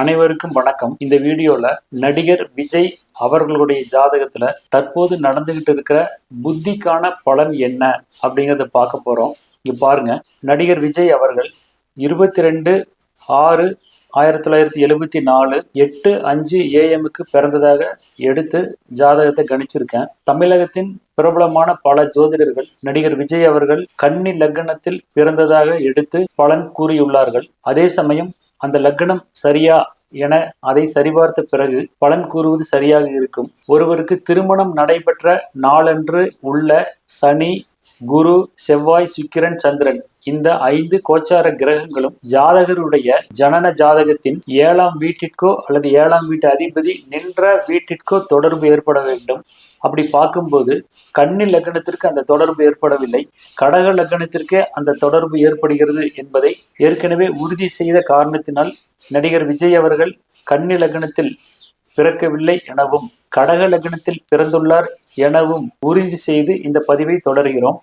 அனைவருக்கும் வணக்கம். இந்த வீடியோல நடிகர் விஜய் அவர்களுடைய ஜாதகத்துல தற்போது நடந்துகிட்டு இருக்கிற புத்திக்கான பலன் என்ன அப்படிங்கறத பார்க்க போறோம். இங்க பாருங்க. நடிகர் விஜய் அவர்கள் இருபத்தி ரெண்டு ஆறு ஆயிரத்தி தொள்ளாயிரத்தி எழுபத்தி நாலு எட்டு அஞ்சு ஏஎம்க்கு பிறந்ததாக எடுத்து ஜாதகத்தை கணிச்சிருக்கேன். தமிழகத்தின் பிரபலமான பல ஜோதிடர்கள் நடிகர் விஜய் அவர்கள் கன்னி லக்னத்தில் பிறந்ததாக எடுத்து பலன் கூறியுள்ளார்கள். அதே சமயம் அந்த லக்னம் சரியா என அதை சரிபார்த்த பிறகு பலன் கூறுவது சரியாக இருக்கும். ஒருவருக்கு திருமணம் நடைபெற்ற நாளன்று உள்ள சனி குரு செவ்வாய் சுக்கிரன் சந்திரன் இந்த ஐந்து கோச்சார கிரகங்களும் ஜாதகருடைய ஜனன ஜாதகத்தின் ஏழாம் வீட்டிற்கோ அல்லது ஏழாம் வீட்டு அதிபதி நின்ற வீட்டிற்கோ தொடர்பு ஏற்பட வேண்டும். அப்படி பார்க்கும்போது கன்னி லக்னத்திற்கு அந்த தொடர்பு ஏற்படவில்லை. கடக லக்னத்திற்கே அந்த தொடர்பு ஏற்படுகிறது என்பதை ஏற்கனவே உறுதி செய்த காரணத்தினால் நடிகர் விஜய் அவர்கள் கன்னி லக்னத்தில் பிறக்கவில்லை எனவும் கடக லக்னத்தில் பிறந்துள்ளார் எனவும் உறுதி செய்து இந்த பதிவை தொடர்கிறோம்.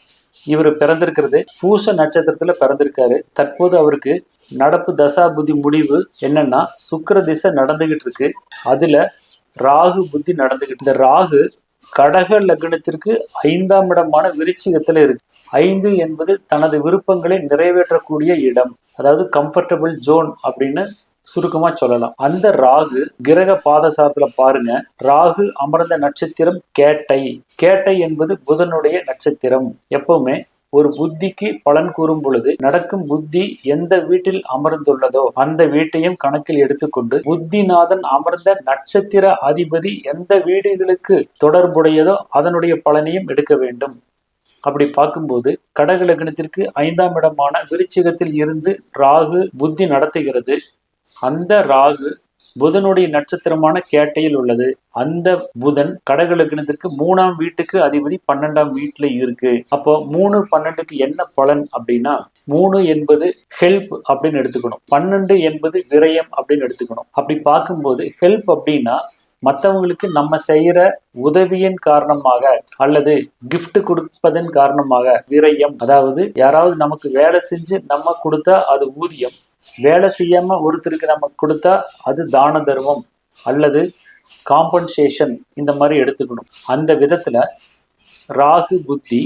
இவர் பிறந்திருக்கிறது பூச நட்சத்திரத்துல பிறந்திருக்காரு. தற்போது அவருக்கு நடப்பு தசா புத்தி முடிவு என்னன்னா சுக்கர திசை நடந்துகிட்டு இருக்கு அதுல ராகு புத்தி நடந்துகிட்டு இந்த ராகு கடக லக்னத்திற்கு ஐந்தாம் இடமான விருச்சிகத்துல இருக்கு. ஐந்து என்பது தனது விருப்பங்களை நிறைவேற்றக்கூடிய இடம். அதாவது கம்ஃபர்டபுள் ஜோன் அப்படின்னு சுருக்கமா சொல்லலாம். அந்த ராகு கிரக பாதசாரத்துல பாருங்க. ராகு அமர்ந்த நட்சத்திரம் கேட்டை. கேட்டை என்பது புதனுடைய நட்சத்திரம். எப்பவுமே ஒரு புத்திக்கு பலன் கூறும் பொழுது நடக்கும் புத்தி எந்த வீட்டில் அமர்ந்துள்ளதோ அந்த வீட்டையும் கணக்கில் எடுத்துக்கொண்டு புத்திநாதன் அமர்ந்த நட்சத்திர அதிபதி எந்த வீடுகளுக்கு தொடர்புடையதோ அதனுடைய பலனையும் எடுக்க வேண்டும். அப்படி பார்க்கும்போது கடக லக்னத்திற்கு ஐந்தாம் இடமான விருச்சிகத்தில் இருந்து ராகு புத்தி நடத்துகிறது. அந்த ராகு புதனுடைய நட்சத்திரமான கேட்டையில் உள்ளது. அந்த புதன் கடக மூணாம் வீட்டுக்கு அதிபதி பன்னெண்டாம் வீட்டுல இருக்கு. அப்போ மூணு பன்னெண்டுக்கு என்ன பலன் அப்படின்னா மூணு என்பது ஹெல்ப் அப்படின்னு எடுத்துக்கணும். பன்னெண்டு என்பது விரயம் அப்படின்னு எடுத்துக்கணும். அப்படி பார்க்கும்போது ஹெல்ப் அப்படின்னா மற்றவங்களுக்கு நம்ம செய்யற உதவியின் காரணமாக அல்லது கிஃப்ட் கொடுப்பதன் காரணமாக விரயம் அதாவது யாராவது நமக்கு வேலை செஞ்சு நம்ம கொடுத்தா அது ஊதியம் வேலை செய்யாம ஒருத்தருக்கு நம்ம கொடுத்தா அது தான தர்மம் அல்லது காம்பன்சேஷன் இந்த மாதிரி எடுத்துக்கணும். அந்த விதத்துல ராகு புத்தி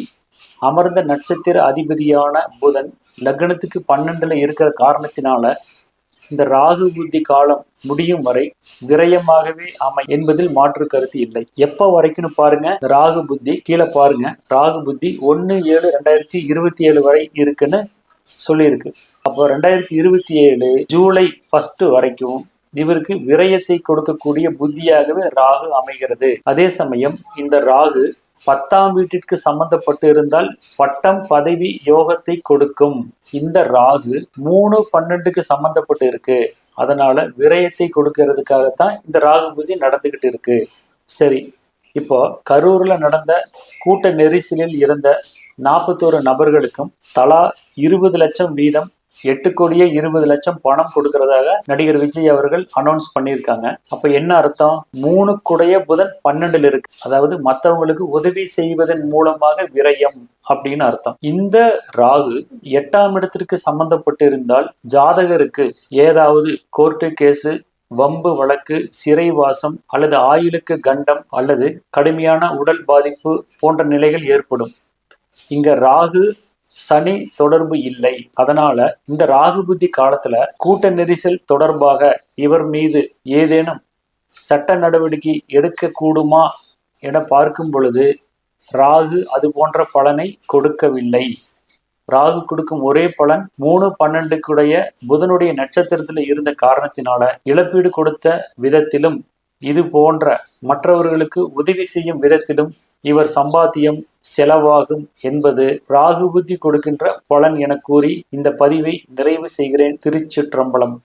அமர்ந்த நட்சத்திர அதிபதியான புதன் லக்னத்துக்கு பன்னெண்டுல இருக்கிற காரணத்தினால இந்த ராகு புத்தி காலம் முடியும் வரை விரயமாகவே அமை என்பதில் மாற்று கருத்து இல்லை. எப்ப வரைக்கும்னு பாருங்க. ராகு புத்தி கீழே பாருங்க. ராகு புத்தி ஒன்னு ஏழு ரெண்டாயிரத்தி இருபத்தி ஏழு வரை இருக்குன்னு சொல்லியிருக்கு. அப்போ ரெண்டாயிரத்தி இருபத்தி ஏழு ஜூலை ஃபர்ஸ்ட் வரைக்கும் இவருக்கு விரயத்தை கொடுக்கக்கூடிய புத்தியாகவே ராகு அமைகிறது. அதே சமயம் இந்த ராகு பத்தாம் வீட்டிற்கு சம்பந்தப்பட்டு இருந்தால் பட்டம் பதவி யோகத்தை கொடுக்கும். இந்த ராகு மூணு பன்னெண்டுக்கு சம்பந்தப்பட்டு இருக்கு. அதனால விரயத்தை கொடுக்கறதுக்காகத்தான் இந்த ராகு புத்தி நடந்துகிட்டு இருக்கு. சரி இப்போ கரூர்ல நடந்த கூட்ட நெரிசலில் இருந்த நாற்பத்தோரு நபர்களுக்கும் தலா இருபது லட்சம் வீதம் எட்டு கோடியே இருபது லட்சம் பணம் கொடுக்கறதாக நடிகர் விஜய் அவர்கள் அனௌன்ஸ் பண்ணியிருக்காங்க. அப்ப என்ன அர்த்தம்? மூணு குடைய புதன் பன்னெண்டுல இருக்கு. அதாவது மற்றவங்களுக்கு உதவி செய்வதன் மூலமாக விரயம் அப்படின்னு அர்த்தம். இந்த ராகு எட்டாம் இடத்திற்கு சம்பந்தப்பட்டு இருந்தால் ஜாதகருக்கு ஏதாவது கோர்ட்டு கேஸு வம்பு வழக்கு சிறைவாசம் அல்லது ஆயுளுக்கு கண்டம் அல்லது கடுமையான உடல் பாதிப்பு போன்ற நிலைகள் ஏற்படும். இங்க ராகு சனி தொடர்பு இல்லை. அதனால இந்த ராகு புத்தி காலத்துல கூட்ட நெரிசல் தொடர்பாக இவர் மீது ஏதேனும் சட்ட நடவடிக்கை எடுக்க கூடுமா என பார்க்கும் பொழுது ராகு அது போன்ற பலனை கொடுக்கவில்லை. ராகு கொடுக்கும் ஒரே பலன் மூணு பன்னெண்டுக்குடைய புதனுடைய நட்சத்திரத்துல இருந்த காரணத்தினால இழப்பீடு கொடுத்த விதத்திலும் இது போன்ற மற்றவர்களுக்கு உதவி செய்யும் விதத்திலும் இவர் சம்பாத்தியம் செலவாகும் என்பது ராகு புத்தி கொடுக்கின்ற பலன் என கூறி இந்த பதிவை நிறைவு செய்கிறேன். திருச்சிற்றம்பலம்.